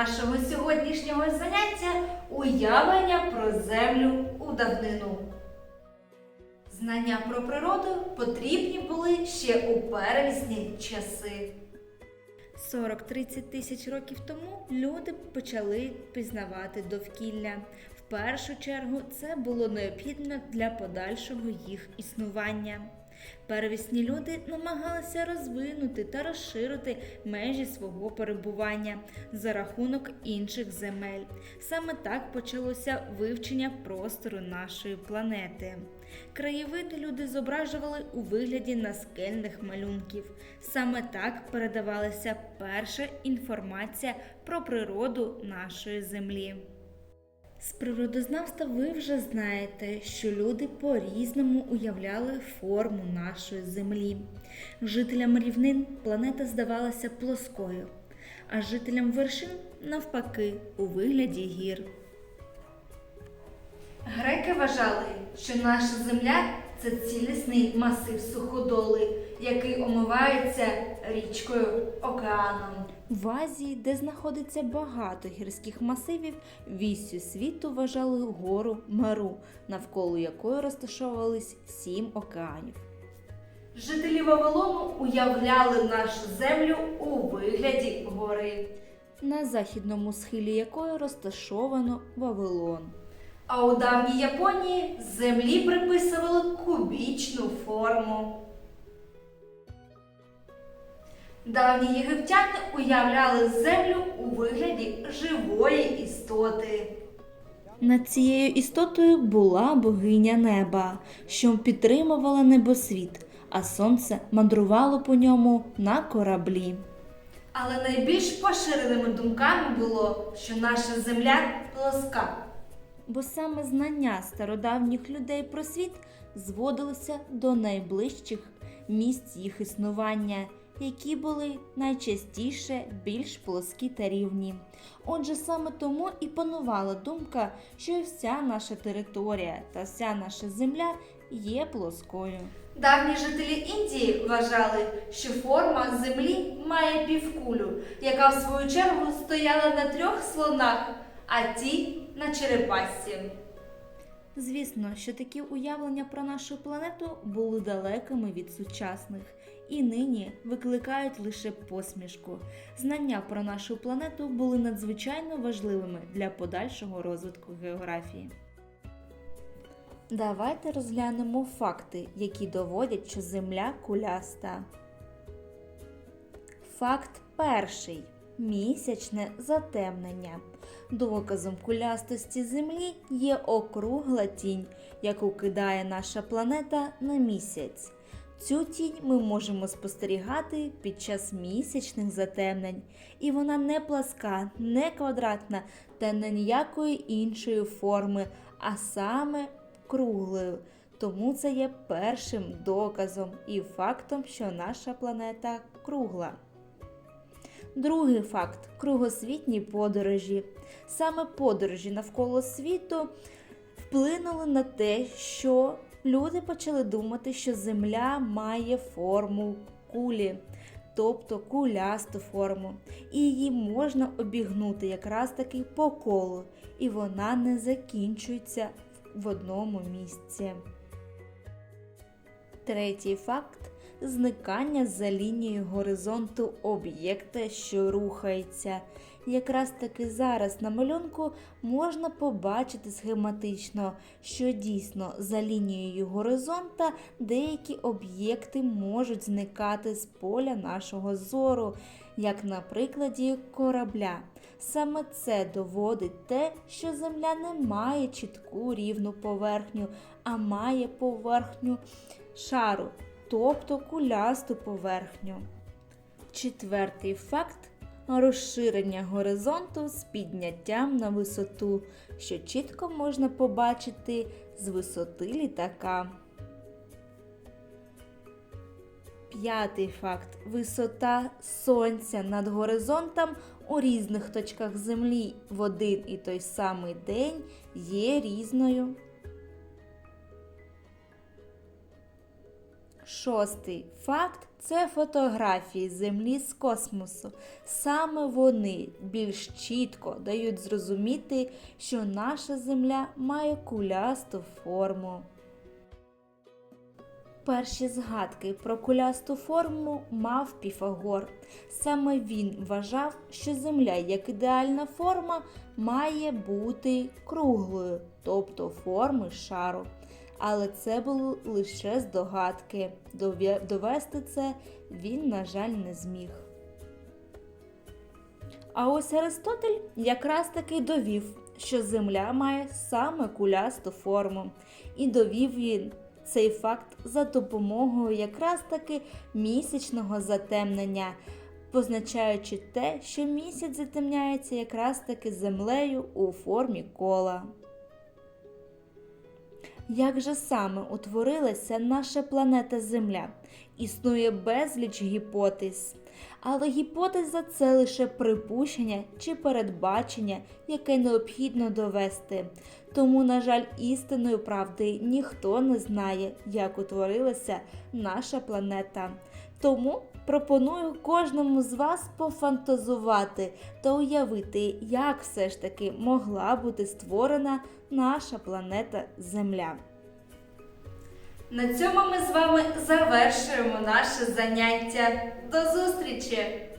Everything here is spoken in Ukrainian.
нашого сьогоднішнього заняття уявлення про землю у давнину. Знання про природу потрібні були ще у первісні часи. 40-30 тисяч років тому люди почали пізнавати довкілля. В першу чергу це було необхідно для подальшого їх існування. Первісні люди намагалися розвинути та розширити межі свого перебування за рахунок інших земель. Саме так почалося вивчення простору нашої планети. Краєвиди люди зображували у вигляді наскельних малюнків. Саме так передавалася перша інформація про природу нашої землі. З природознавства ви вже знаєте, що люди по-різному уявляли форму нашої землі. Жителям рівнин планета здавалася плоскою, а жителям вершин навпаки у вигляді гір. Греки вважали, що наша земля це цілісний масив суходоли, який омивається річкою океаном. В Азії, де знаходиться багато гірських масивів, віссю світу вважали гору Мару, навколо якої розташовувались сім океанів. Жителі Вавилону уявляли нашу землю у вигляді гори, на західному схилі якої розташовано Вавилон. А у давній Японії землі приписували кубічну форму. Давні єгиптяни уявляли землю у вигляді живої істоти. Над цією істотою була богиня неба, що підтримувала небосвіт, а сонце мандрувало по ньому на кораблі. Але найбільш поширеними думками було, що наша земля плоска. Бо саме знання стародавніх людей про світ зводилося до найближчих місць їх існування, які були найчастіше більш плоскі та рівні. Отже, саме тому і панувала думка, що вся наша територія та вся наша земля є плоскою. Давні жителі Індії вважали, що форма землі має півкулю, яка в свою чергу стояла на трьох слонах, а ті на черепасці. Звісно, що такі уявлення про нашу планету були далекими від сучасних і нині викликають лише посмішку. Знання про нашу планету були надзвичайно важливими для подальшого розвитку географії. Давайте розглянемо факти, які доводять, що Земля куляста. Факт перший. Місячне затемнення. Доказом кулястості Землі є округла тінь, яку кидає наша планета на місяць. Цю тінь ми можемо спостерігати під час місячних затемнень, і вона не пласка, не квадратна та не ніякої іншої форми, а саме круглою. Тому це є першим доказом і фактом, що наша планета кругла. Другий факт кругосвітні подорожі. Саме подорожі навколо світу вплинули на те, що люди почали думати, що Земля має форму кулі, тобто кулясту форму, і її можна обігнути якраз таки по колу, і вона не закінчується в одному місці. Третій факт зникання за лінією горизонту об'єкта, що рухається. Якраз таки зараз на малюнку можна побачити схематично, що дійсно за лінією горизонта деякі об'єкти можуть зникати з поля нашого зору, як на прикладі корабля. Саме це доводить те, що Земля не має чітку рівну поверхню, а має поверхню шару, тобто кулясту поверхню. Четвертий факт розширення горизонту з підняттям на висоту, що чітко можна побачити з висоти літака. П'ятий факт висота сонця над горизонтом у різних точках Землі в один і той самий день є різною. Шостий факт це фотографії Землі з космосу. Саме вони більш чітко дають зрозуміти, що наша Земля має кулясту форму. Перші згадки про кулясту форму мав Піфагор. Саме він вважав, що Земля як ідеальна форма має бути круглою, тобто форми шару. Але це були лише здогадки. Довести це він, на жаль, не зміг. А ось Аристотель якраз таки довів, що Земля має саме кулясту форму, і довів він цей факт за допомогою якраз таки місячного затемнення, позначаючи те, що місяць затемняється якраз таки землею у формі кола. Як же саме утворилася наша планета Земля? Існує безліч гіпотез. Але гіпотеза це лише припущення чи передбачення, яке необхідно довести. Тому, на жаль, істинної правди ніхто не знає, як утворилася наша планета. Тому пропоную кожному з вас пофантазувати та уявити, як все ж таки могла бути створена наша планета Земля. На цьому ми з вами завершуємо наше заняття. До зустрічі!